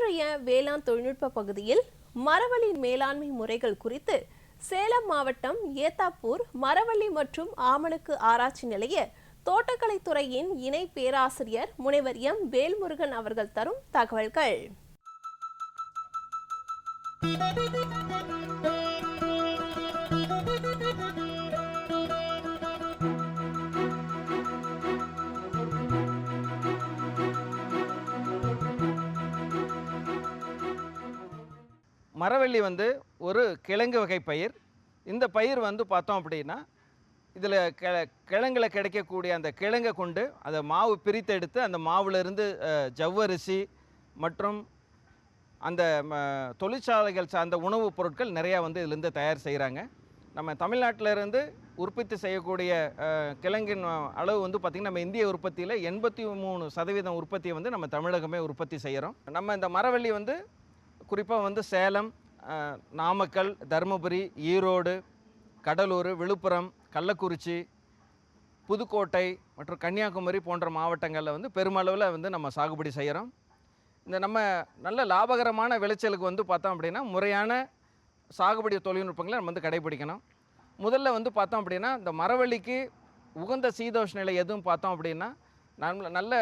இன்றைய வேளாண் தொழில்நுட்ப பகுதியில் மரவள்ளி மேலாண்மை முறைகள் குறித்து சேலம் மாவட்டம் ஏத்தாப்பூர் மரவள்ளி மற்றும் ஆமணக்கு ஆராய்ச்சி நிலைய தோட்டக்கலைத்துறையின் இணை பேராசிரியர் முனைவர் எம். வேல்முருகன் அவர்கள் தரும் தகவல்கள். மரவள்ளி வந்து ஒரு கிழங்கு வகை பயிர். இந்த பயிர் வந்து பார்த்தோம் அப்படின்னா இதில் கிழ கிழங்கில் கிடைக்கக்கூடிய அந்த கிழங்கை கொண்டு அதை மாவு பிரித்தெடுத்து அந்த மாவுலேருந்து ஜவ்வரிசி மற்றும் அந்த ம, தொழிற்சாலைகள் சார்ந்த உணவுப் பொருட்கள் நிறையா வந்து இதிலேருந்து தயார் செய்கிறாங்க. நம்ம தமிழ்நாட்டிலேருந்து உற்பத்தி செய்யக்கூடிய கிழங்கின் அளவு வந்து பார்த்திங்கன்னா நம்ம இந்திய உற்பத்தியில் எண்பத்தி மூணு சதவீதம் உற்பத்தியை வந்து நம்ம தமிழகமே உற்பத்தி செய்கிறோம். நம்ம இந்த மரவள்ளி வந்து குறிப்பாக வந்து சேலம் நாமக்கல் தருமபுரி ஈரோடு கடலூர் விழுப்புரம் கள்ளக்குறிச்சி புதுக்கோட்டை மற்றும் கன்னியாகுமரி போன்ற மாவட்டங்களில் வந்து பெருமளவில் வந்து நம்ம சாகுபடி செய்கிறோம் இந்த நம்ம நல்ல லாபகரமான விளைச்சலுக்கு வந்து பார்த்தோம் அப்படின்னா முறையான சாகுபடி தொழில்நுட்பங்களை நம்ம வந்து கடைபிடிக்கணும். முதல்ல வந்து பார்த்தோம் அப்படின்னா இந்த மரவள்ளிக்கு உகந்த சீதோஷ நிலை எதுவும் பார்த்தோம் அப்படின்னா நல்ல நல்ல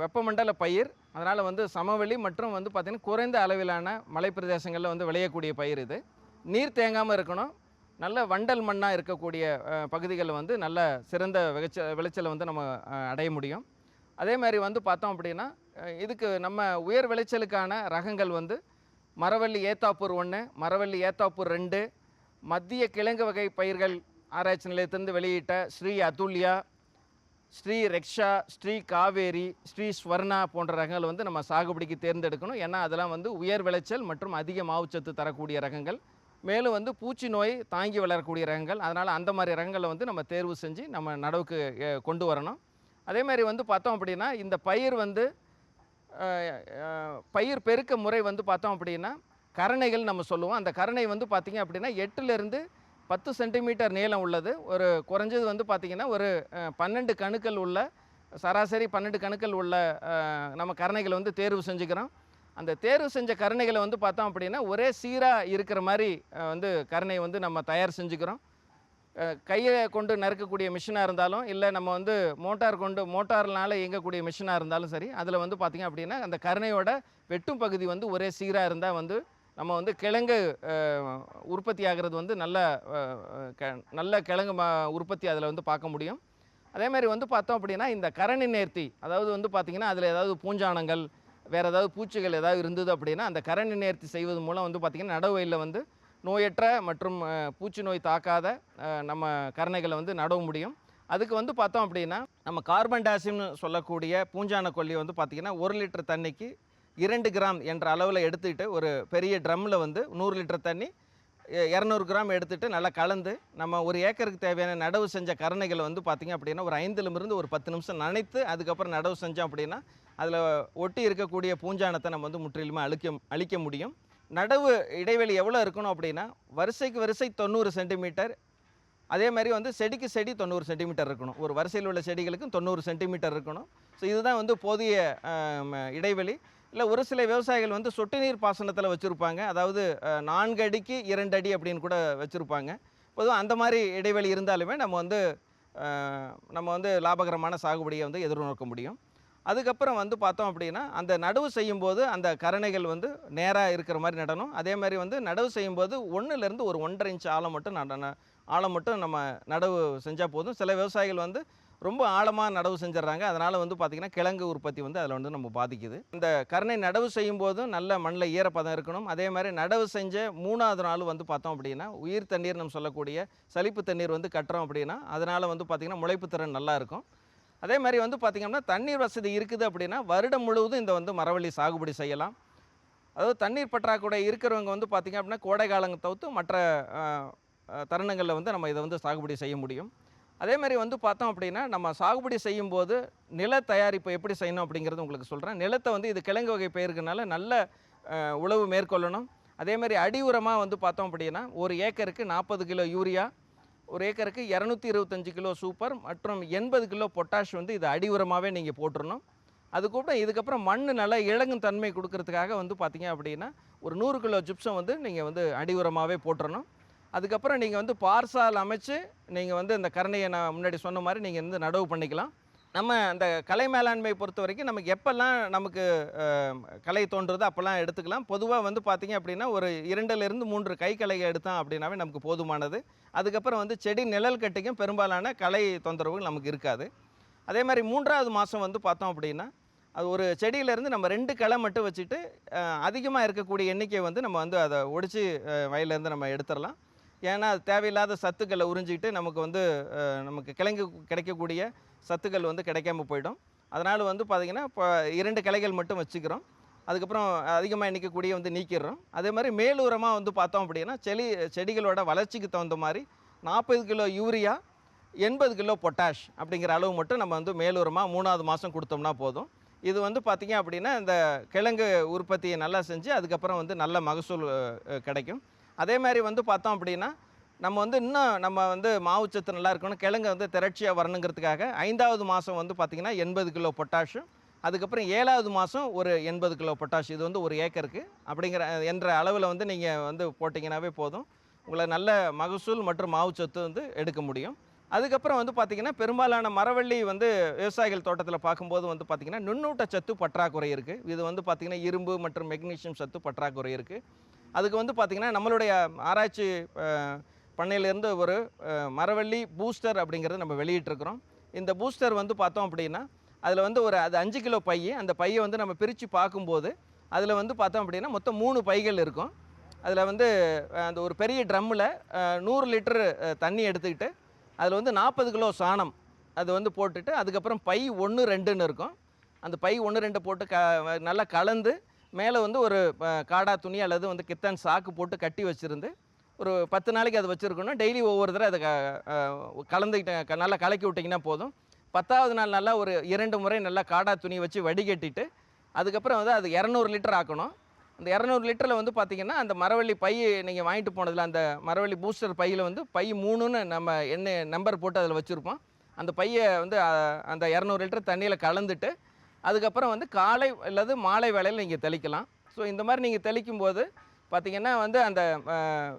வெப்பமண்டல பயிர் அதனால் வந்து சமவெளி மற்றும் வந்து பார்த்திங்கன்னா குறைந்த அளவிலான மலைப்பிரதேசங்களில் வந்து விளையக்கூடிய பயிர் இது. நீர் தேங்காமல் இருக்கணும். நல்ல வண்டல் மண்ணாக இருக்கக்கூடிய பகுதிகளில் வந்து நல்ல சிறந்த விளைச்ச விளைச்சலை வந்து நம்ம அடைய முடியும். அதே மாதிரி வந்து பார்த்தோம் அப்படின்னா இதுக்கு நம்ம உயர் விளைச்சலுக்கான ரகங்கள் வந்து மரவள்ளி ஏத்தாப்பூர் ஒன்று மரவள்ளி ஏத்தாப்பூர் ரெண்டு மத்திய கிழங்கு வகை பயிர்கள் ஆராய்ச்சி நிலையத்திலிருந்து வெளியிட்ட ஸ்ரீ அதுல்யா ஸ்ரீ ரெக்ஷா ஸ்ரீ காவேரி ஸ்ரீ ஸ்வர்ணா போன்ற ரகங்கள் வந்து நம்ம சாகுபடிக்கு தேர்ந்தெடுக்கணும். ஏன்னா அதெல்லாம் வந்து உயர் விளைச்சல் மற்றும் அதிக மாவுச்சத்து தரக்கூடிய ரகங்கள். மேலும் வந்து பூச்சி நோய் தாங்கி வளரக்கூடிய ரகங்கள். அதனால் அந்த மாதிரி ரகங்களை வந்து நம்ம தேர்வு செஞ்சு நம்ம நடவுக்கு கொண்டு வரணும். அதே மாதிரி வந்து பார்த்தோம் அப்படின்னா இந்த பயிர் வந்து பயிர் பெருக்க முறை வந்து பார்த்தோம் அப்படின்னா கரணைகள் நம்ம சொல்லுவோம். அந்த கரணை வந்து பார்த்திங்க அப்படின்னா எட்டுலேருந்து பத்து சென்டிமீட்டர் நீளம் உள்ளது. ஒரு குறைஞ்சது வந்து பார்த்திங்கன்னா ஒரு பன்னெண்டு கணுக்கள் உள்ள சராசரி பன்னெண்டு கணுக்கள் உள்ள நம்ம கருணைகளை வந்து தேர்வு செஞ்சுக்கிறோம். அந்த தேர்வு செஞ்ச கருணைகளை வந்து பார்த்தோம் அப்படின்னா ஒரே சீராக இருக்கிற மாதிரி வந்து கருணை வந்து நம்ம தயார் செஞ்சுக்கிறோம். கையை கொண்டு நறுக்கக்கூடிய மிஷினாக இருந்தாலும் இல்லை நம்ம வந்து மோட்டார் கொண்டு மோட்டார்னால இயங்கக்கூடிய மிஷினாக இருந்தாலும் சரி அதில் வந்து பார்த்திங்க அப்படின்னா அந்த கருணையோட வெட்டும் பகுதி வந்து ஒரே சீராக இருந்தால் வந்து நம்ம வந்து கிழங்கு உற்பத்தி ஆகிறது வந்து நல்ல நல்ல கிழங்கு உற்பத்தி அதில் வந்து பார்க்க முடியும். அதேமாதிரி வந்து பார்த்தோம் அப்படின்னா இந்த கரணி நேர்த்தி அதாவது வந்து பார்த்திங்கன்னா அதில் ஏதாவது பூஞ்சானங்கள் வேறு ஏதாவது பூச்சிகள் ஏதாவது இருந்தது அப்படின்னா அந்த கரணி நேர்த்தி செய்வது மூலம் வந்து பார்த்திங்கன்னா நடவு வயலில் வந்து நோயற்ற மற்றும் பூச்சி நோய் தாக்காத நம்ம கரணைகளை வந்து நடவ முடியும். அதுக்கு வந்து பார்த்தோம் அப்படின்னா நம்ம கார்பன் டாசிம்னு சொல்லக்கூடிய பூஞ்சான கொல்லி வந்து பார்த்திங்கன்னா ஒரு லிட்டர் தண்ணிக்கு இரண்டு கிராம் என்ற அளவில் எடுத்துக்கிட்டு ஒரு பெரிய ட்ரம்மில் வந்து நூறு லிட்டர் தண்ணி இரநூறு கிராம் எடுத்துகிட்டு நல்லா கலந்து நம்ம ஒரு ஏக்கருக்கு தேவையான நடவு செஞ்ச கரணைகளை வந்து பார்த்திங்க அப்படின்னா ஒரு ஐந்துலேருந்து ஒரு பத்து நிமிஷம் நனைத்து அதுக்கப்புறம் நடவு செஞ்சோம் அப்படின்னா அதில் ஒட்டி இருக்கக்கூடிய பூஞ்சானத்தை நம்ம வந்து முற்றிலுமே அழிக்க அழிக்க முடியும். நடவு இடைவெளி எவ்வளோ இருக்கணும் அப்படின்னா வரிசைக்கு வரிசை தொண்ணூறு சென்டிமீட்டர் அதே மாதிரி வந்து செடிக்கு செடி தொண்ணூறு சென்டிமீட்டர் இருக்கணும். ஒரு வரிசையில் உள்ள செடிகளுக்கும் தொண்ணூறு சென்டிமீட்டர் இருக்கணும். ஸோ இதுதான் வந்து போதிய இடைவெளி. இல்லை ஒரு சில விவசாயிகள் வந்து சொட்டு நீர் பாசனத்தில் வச்சுருப்பாங்க. அதாவது நான்கு அடிக்கு இரண்டு அடி அப்படின்னு கூட வச்சுருப்பாங்க. பொதுவாக அந்த மாதிரி இடைவெளி இருந்தாலுமே நம்ம வந்து நம்ம வந்து லாபகரமான சாகுபடியை வந்து எதிர்நோக்க முடியும். அதுக்கப்புறம் வந்து பார்த்தோம் அப்படின்னா அந்த நடவு செய்யும்போது அந்த கரணைகள் வந்து நேராக இருக்கிற மாதிரி நடணும். அதே மாதிரி வந்து நடவு செய்யும்போது ஒன்றுலேருந்து ஒரு ஒன்றரை இன்ச் ஆழம் மட்டும் நட ஆழம் மட்டும் நம்ம நடவு செஞ்சால் போதும். சில விவசாயிகள் வந்து ரொம்ப ஆழமாக நடவு செஞ்சிடறாங்க அதனால் வந்து பார்த்திங்கன்னா கிழங்கு உற்பத்தி வந்து அதில் வந்து நம்ம பாதிக்குது. இந்த கருணை நடவு செய்யும் போதும் நல்ல மண்ணில் ஈரப்பதம் இருக்கணும். அதே மாதிரி நடவு செஞ்ச மூணாவது நாள் வந்து பார்த்தோம் அப்படின்னா உயிர் தண்ணீர் நம்ம சொல்லக்கூடிய சலிப்பு தண்ணீர் வந்து கட்டுறோம் அப்படின்னா அதனால் வந்து பார்த்திங்கன்னா முளைப்பு திறன் நல்லா இருக்கும். அதே மாதிரி வந்து பார்த்திங்கன்னா தண்ணீர் வசதி இருக்குது அப்படின்னா வருடம் முழுவதும் இந்த வந்து மரவள்ளி சாகுபடி செய்யலாம். அதாவது தண்ணீர் பற்றாக்குறை இருக்கிறவங்க வந்து பார்த்திங்க அப்படின்னா கோடை காலங்க தவிர்த்து மற்ற தருணங்களில் வந்து நம்ம இதை வந்து சாகுபடி செய்ய முடியும். அதே மாதிரி வந்து பார்த்தோம் அப்படின்னா நம்ம சாகுபடி செய்யும்போது நில தயாரிப்பு எப்படி செய்யணும் அப்படிங்கிறது உங்களுக்கு சொல்கிறேன் நிலத்தை வந்து இது கிழங்கு வகை பயிருக்குனால நல்ல உழவு மேற்கொள்ளணும். அதே மாதிரி அடி உரமாக வந்து பார்த்தோம் அப்படின்னா ஒரு ஏக்கருக்கு நாற்பது கிலோ யூரியா ஒரு ஏக்கருக்கு இரநூத்தி இருபத்தஞ்சு கிலோ சூப்பர் மற்றும் எண்பது கிலோ பொட்டாஷ் வந்து இது அடி உரமாகவே நீங்கள் போட்டுருணும் அது கூட இதுக்கப்புறம் மண் நல்லா இழங்கும் தன்மை கொடுக்கறதுக்காக வந்து பார்த்தீங்க அப்படின்னா ஒரு நூறு கிலோ ஜிப்சம் வந்து நீங்கள் வந்து அடி உரமாகவே போட்டுறணும். அதுக்கப்புறம் நீங்கள் வந்து பார்சால் அமைச்சு நீங்கள் வந்து இந்த கரணையை நான் முன்னாடி சொன்ன மாதிரி நீங்கள் வந்து நடவு பண்ணிக்கலாம். நம்ம அந்த கலை மேலாண்மை பொறுத்த வரைக்கும் நமக்கு எப்போல்லாம் நமக்கு கலை தோன்றுறதோ அப்போல்லாம் எடுத்துக்கலாம். பொதுவாக வந்து பார்த்திங்க அப்படின்னா ஒரு இரண்டுலேருந்து மூன்று கை கலையை எடுத்தோம் அப்படின்னாவே நமக்கு போதுமானது. அதுக்கப்புறம் வந்து செடி நிழல் கட்டிக்கும் பெரும்பாலான கலை தொந்தரவுகள் நமக்கு இருக்காது. அதே மாதிரி மூன்றாவது மாதம் வந்து பார்த்தோம் அப்படின்னா அது ஒரு செடியிலேருந்து நம்ம ரெண்டு களை மட்டும் வச்சுட்டு அதிகமாக இருக்கக்கூடிய எண்ணிக்கை வந்து நம்ம வந்து அதை ஒடிச்சு வயலேருந்து வயல்லேருந்து நம்ம எடுத்துடலாம். ஏன்னா அது தேவையில்லாத சத்துக்களை உறிஞ்சிக்கிட்டு நமக்கு வந்து நமக்கு கிழங்கு கிடைக்கக்கூடிய சத்துக்கள் வந்து கிடைக்காம போயிடும். அதனால் வந்து பார்த்திங்கன்னா இப்போ இரண்டு கிளைகள் மட்டும் வச்சுக்கிறோம். அதுக்கப்புறம் அதிகமாக நிற்கக்கூடிய வந்து நீக்கிடுறோம். அதே மாதிரி மேலூரமாக வந்து பார்த்தோம் அப்படின்னா செடி செடிகளோட வளர்ச்சிக்கு தகுந்த மாதிரி நாற்பது கிலோ யூரியா எண்பது கிலோ பொட்டாஷ் அப்படிங்கிற அளவு மட்டும் நம்ம வந்து மேலூரமாக மூணாவது மாதம் கொடுத்தோம்னா போதும். இது வந்து பார்த்திங்க அப்படின்னா இந்த கிழங்கு உற்பத்தியை நல்லா செஞ்சு அதுக்கப்புறம் வந்து நல்ல மகசூல் கிடைக்கும். அதே மாதிரி வந்து பார்த்தோம் அப்படின்னா நம்ம வந்து இன்னும் நம்ம வந்து மாவுச்சத்து நல்லா இருக்கணும் கிழங்கு வந்து திரட்சியாக வரணுங்கிறதுக்காக ஐந்தாவது மாதம் வந்து பார்த்திங்கன்னா எண்பது கிலோ பொட்டாஷும் அதுக்கப்புறம் ஏழாவது மாதம் ஒரு எண்பது கிலோ பொட்டாஷ் இது வந்து ஒரு ஏக்கருக்கு அப்படிங்கிற என்ற அளவில் வந்து நீங்கள் வந்து போட்டிங்கனாவே போதும். உங்களை நல்ல மகசூல் மற்றும் மாவுச்சத்து வந்து எடுக்க முடியும். அதுக்கப்புறம் வந்து பார்த்திங்கன்னா பெரும்பாலான மரவள்ளி வந்து விவசாயிகள் தோட்டத்தில் பார்க்கும்போது வந்து பார்த்திங்கன்னா நுண்ணூட்ட சத்து பற்றாக்குறை இருக்குது இது வந்து பார்த்திங்கன்னா இரும்பு மற்றும் மெக்னீசியம் சத்து பற்றாக்குறை இருக்குது அதுக்கு வந்து பார்த்திங்கன்னா நம்மளுடைய ஆராய்ச்சி பண்ணையிலேருந்து ஒரு மரவள்ளி பூஸ்டர் அப்படிங்கிறத நம்ம வெளியிட்டிருக்கிறோம். இந்த பூஸ்டர் வந்து பார்த்தோம் அப்படின்னா அதில் வந்து ஒரு அது அஞ்சு கிலோ பை. அந்த பையை வந்து நம்ம பிரித்து பார்க்கும்போது அதில் வந்து பார்த்தோம் அப்படின்னா மொத்தம் மூணு பைகள் இருக்கும். அதில் வந்து அந்த ஒரு பெரிய ட்ரம்மில் நூறு லிட்டரு தண்ணி எடுத்துக்கிட்டு அதில் வந்து நாற்பது கிலோ சாணம் அது வந்து போட்டுட்டு அதுக்கப்புறம் பை ஒன்று ரெண்டுன்னு இருக்கும். அந்த பை ஒன்று ரெண்டு போட்டு க நல்லா கலந்து மேலே வந்து ஒரு காடா துணி அல்லது வந்து கித்தன் சாக்கு போட்டு கட்டி வச்சுருந்து ஒரு பத்து நாளைக்கு அது வச்சுருக்கணும். டெய்லி ஒவ்வொரு தடவை அதை கலந்துக்கிட்ட க- நல்லா கலக்கி விட்டிங்கன்னா போதும். பத்தாவது நாள் நல்லா ஒரு இரண்டு முறை நல்லா காடா துணி வச்சு வடிகட்டிட்டு அதுக்கப்புறம் வந்து அது இரநூறு லிட்டர் ஆக்கணும். அந்த இரநூறு லிட்டரில் வந்து பார்த்தீங்கன்னா அந்த மரவள்ளி பை நீங்கள் வாங்கிட்டு போனதில் அந்த மரவள்ளி பூஸ்டர் பையில் வந்து பை மூணுன்னு நம்ம என்ன நம்பர் போட்டு அதில் வச்சுருப்போம். அந்த பையை வந்து அந்த இரநூறு லிட்டர் தண்ணியில் கலந்துட்டு அதுக்கப்புறம் வந்து காலை அல்லது மாலை வேளையில் நீங்கள் தெளிக்கலாம். ஸோ இந்த மாதிரி நீங்கள் தெளிக்கும் போது பார்த்தீங்கன்னா வந்து அந்த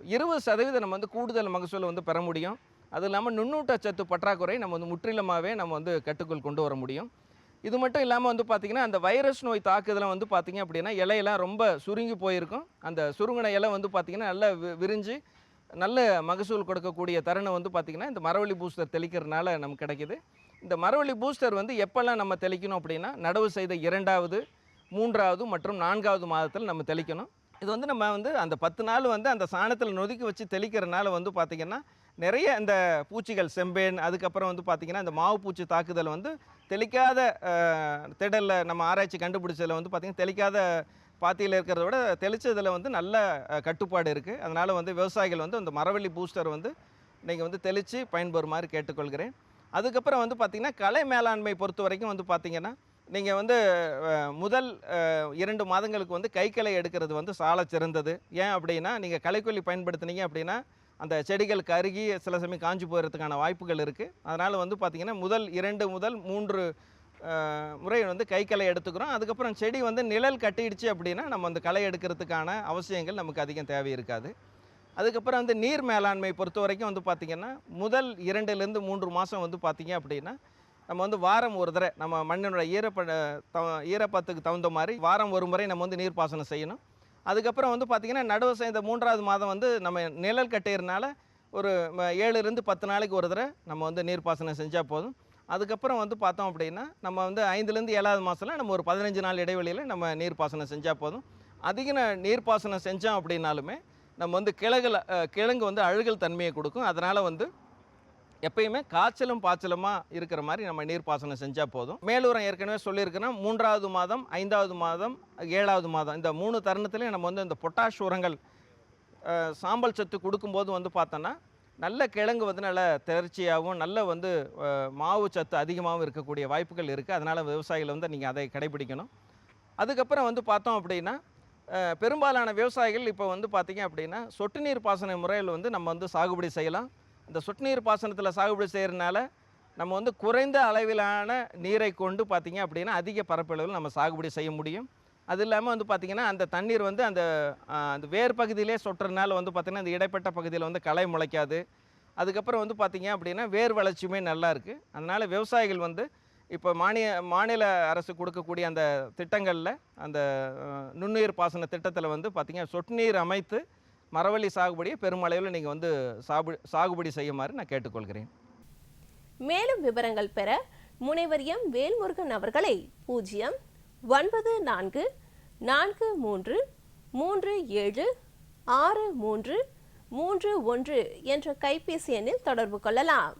இருபது சதவீதம் நம்ம வந்து கூடுதல் மகசூலை வந்து பெற முடியும். அது இல்லாமல் நுண்ணூட்ட சத்து பற்றாக்குறை நம்ம வந்து முற்றிலுமாகவே நம்ம வந்து கட்டுக்குள் கொண்டு வர முடியும். இது மட்டும் இல்லாமல் வந்து பார்த்திங்கன்னா அந்த வைரஸ் நோய் தாக்குதலை வந்து பார்த்திங்க அப்படின்னா இலையெல்லாம் ரொம்ப சுருங்கி போயிருக்கும். அந்த சுருங்கின இலை வந்து பார்த்திங்கன்னா நல்லா வி- விரிஞ்சு நல்ல மகசூல் கொடுக்கக்கூடிய தருணம் வந்து பார்த்திங்கன்னா இந்த மரவள்ளி பூஸ்டர் தெளிக்கிறதுனால நமக்கு கிடைக்கிது. இந்த மரவள்ளி பூஸ்டர் வந்து எப்போல்லாம் நம்ம தெளிக்கணும் அப்படின்னா நடவு செய்த இரண்டாவது மூன்றாவது மற்றும் நான்காவது மாதத்தில் நம்ம தெளிக்கணும். இது வந்து நம்ம வந்து அந்த பத்து நாள் வந்து அந்த சாணத்தில் நொதுக்கி வச்சு தெளிக்கிறனால வந்து பார்த்திங்கன்னா நிறைய இந்த பூச்சிகள் செம்பேன் அதுக்கப்புறம் வந்து பார்த்திங்கன்னா இந்த மாவு பூச்சி தாக்குதல் வந்து தெளிக்காத திடலில் நம்ம ஆராய்ச்சி கண்டுபிடிச்சதில் வந்து பார்த்திங்கன்னா தெளிக்காத பாத்தியில் இருக்கிறத விட தெளிச்சதில் வந்து நல்ல கட்டுப்பாடு இருக்குது அதனால் வந்து விவசாயிகள் வந்து அந்த மரவள்ளி பூஸ்டர் வந்து நீங்கள் வந்து தெளித்து பயன்பெறுமாறு கேட்டுக்கொள்கிறேன். அதுக்கப்புறம் வந்து பார்த்திங்கன்னா கலை மேலாண்மை பொறுத்த வரைக்கும் வந்து பார்த்திங்கன்னா நீங்கள் வந்து முதல் இரண்டு மாதங்களுக்கு வந்து கைக்களை எடுக்கிறது வந்து சால சிறந்தது. ஏன் அப்படின்னா நீங்கள் கலைக்கொல்லி பயன்படுத்துனீங்க அப்படின்னா அந்த செடிகள் கருகி சில சமயம் காஞ்சு போகிறதுக்கான வாய்ப்புகள் இருக்குது அதனால் வந்து பார்த்திங்கன்னா முதல் இரண்டு முதல் மூன்று முறை வந்து கைக்களை எடுத்துக்கிறோம். அதுக்கப்புறம் செடி வந்து நிழல் கட்டிடுச்சு அப்படின்னா நம்ம அந்த களை எடுக்கிறதுக்கான அவசியங்கள் நமக்கு அதிகம் தேவை இருக்காது. அதுக்கப்புறம் வந்து நீர் மேலாண்மை பொறுத்த வரைக்கும் வந்து பார்த்திங்கன்னா முதல் இரண்டுலேருந்து மூன்று மாதம் வந்து பார்த்திங்க அப்படின்னா நம்ம வந்து வாரம் ஒரு தடவை நம்ம மண்ணினோட ஈரப்ப த- ஈரப்பத்துக்கு தகுந்த மாதிரி வாரம் ஒரு முறை நம்ம வந்து நீர்ப்பாசனம் செய்யணும். அதுக்கப்புறம் வந்து பார்த்திங்கன்னா நடவு செய்த மூன்றாவது மாதம் வந்து நம்ம நிழல் கட்டையிறனால ஒரு ஏழுலேருந்து பத்து நாளைக்கு ஒரு தடவை நம்ம வந்து நீர்ப்பாசனம் செஞ்சால் போதும். அதுக்கப்புறம் வந்து பார்த்தோம் அப்படின்னா நம்ம வந்து ஐந்துலேருந்து ஏழாவது மாதத்தில் நம்ம ஒரு பதினஞ்சு நாள் இடைவெளியில் நம்ம நீர்ப்பாசனம் செஞ்சால் போதும். அதிக நீர்ப்பாசனம் செஞ்சோம் அப்படின்னாலுமே நம்ம வந்து கிழங்குல கிழங்கு வந்து அழுகல் தன்மையை கொடுக்கும். அதனால் வந்து எப்பயுமே காய்ச்சலும் பாய்ச்சலுமாக இருக்கிற மாதிரி நம்ம நீர்ப்பாசனம் செஞ்சால் போதும். மேலூரம் ஏற்கனவே சொல்லியிருக்கிறோம் மூன்றாவது மாதம் ஐந்தாவது மாதம் ஏழாவது மாதம். இந்த மூணு தருணத்துலேயும் நம்ம வந்து இந்த பொட்டாஷ் உரங்கள் சாம்பல் சத்து கொடுக்கும்போது வந்து பார்த்தோன்னா நல்ல கிழங்கு வந்து நல்ல திறர்ச்சியாகவும் நல்ல வந்து மாவு சத்து அதிகமாகவும் இருக்கக்கூடிய வாய்ப்புகள் இருக்குது அதனால் விவசாயிகள் வந்து நீங்கள் அதை கடைபிடிக்கணும். அதுக்கப்புறம் வந்து பார்த்தோம் அப்படின்னா பெரும்பாலான விவசாயிகள் இப்போ வந்து பார்த்தீங்க அப்படின்னா சொட்டு நீர் பாசன முறையில் வந்து நம்ம வந்து சாகுபடி செய்யலாம். இந்த சொட்டு நீர் பாசனத்தில் சாகுபடி செய்கிறதுனால நம்ம வந்து குறைந்த அளவிலான நீரை கொண்டு பார்த்தீங்க அப்படின்னா அதிக பரப்பளவில் நம்ம சாகுபடி செய்ய முடியும். அது இல்லாமல் வந்து பார்த்திங்கன்னா அந்த தண்ணீர் வந்து அந்த அந்த வேர் பகுதியிலே சொட்டுறதுனால வந்து பார்த்திங்கன்னா அந்த இடைப்பட்ட பகுதியில் வந்து களை முளைக்காது. அதுக்கப்புறம் வந்து பார்த்திங்க அப்படின்னா வேர் வளர்ச்சியுமே நல்லா இருக்குது அதனால் விவசாயிகள் வந்து இப்போ மானிய மாநில அரசு கொடுக்கக்கூடிய அந்த திட்டங்களில் அந்த நுண்ணுயிர் பாசன திட்டத்தில் வந்து பார்த்திங்கன்னா சொட்டு நீர் அமைத்து மரவள்ளி சாகுபடியை பெருமளவில் நீங்கள் வந்து சாகு சாகுபடி செய்யுமாறு நான் கேட்டுக்கொள்கிறேன். மேலும் விவரங்கள் பெற முனைவர் எம். வேல்முருகன் அவர்களை பூஜ்ஜியம் ஒன்பது நான்கு நான்கு மூன்று மூன்று ஏழு ஆறு மூன்று மூன்று ஒன்று என்ற கைபேசி எண்ணில் தொடர்பு கொள்ளலாம்.